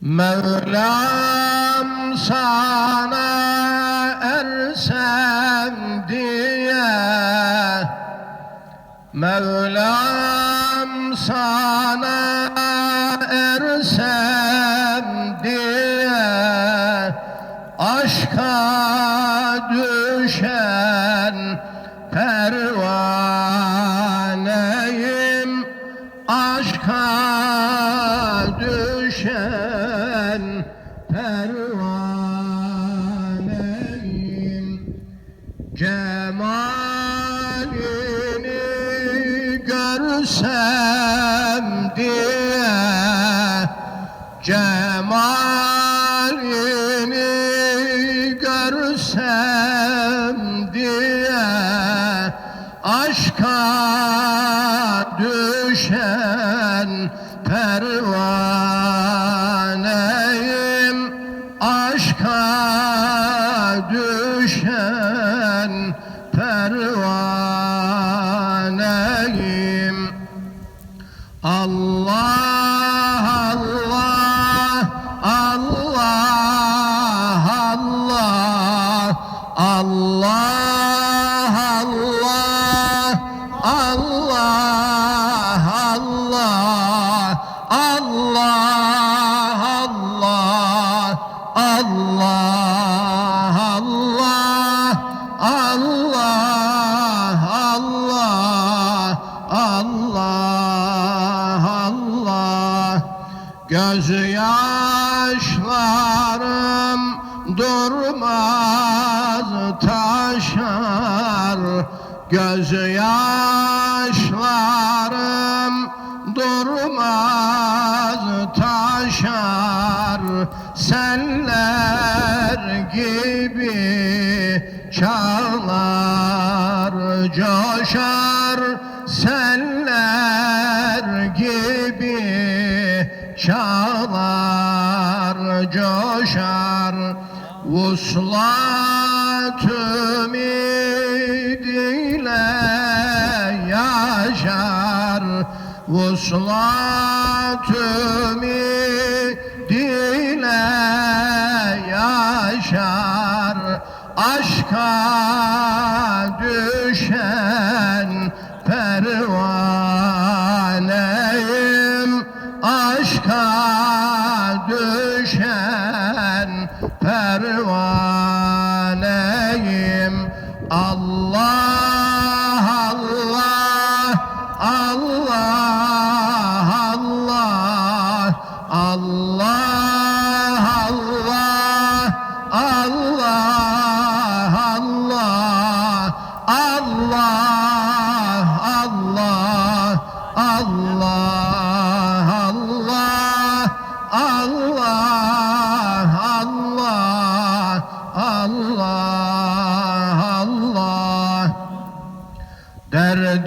Mevlam sana ersem diye Mevlam sana ersem diye Aşka düşen görsem diye Cemalini görsem diye Aşka düşen pervaneyim. Aşka düşen pervaneyim Allah Allah Allah Allah. Gözyaşlarım durmaz taşar. Gözyaşlarım çağlar coşar. Seller gibi çağlar coşar. Vuslat ümidiyle yaşar. Vuslat ümidiyle yaşar Aşka düşen pervaneyim. Aşka düşen pervaneyim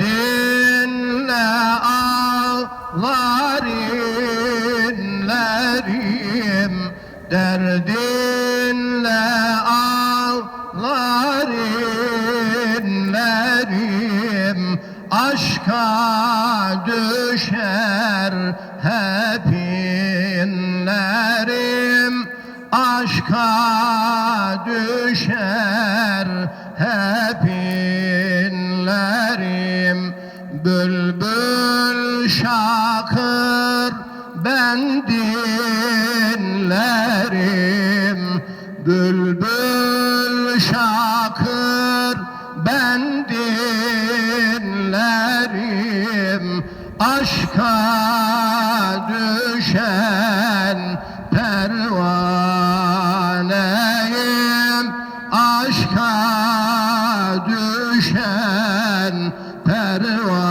Derdinle ağlar inlerim Derdinle ağlar inlerim Aşka düşer hep inlerim Aşka düşer Bülbül şakır ben dinlerim. Bülbül şakır ben dinlerim. Aşka düşen pervaneyim. Aşka düşen pervaneyim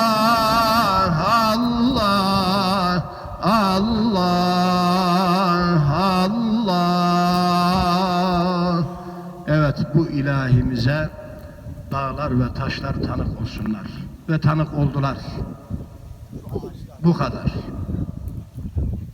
Evet bu ilahimize dağlar ve taşlar tanık olsunlar. Ve tanık oldular. Bu kadar.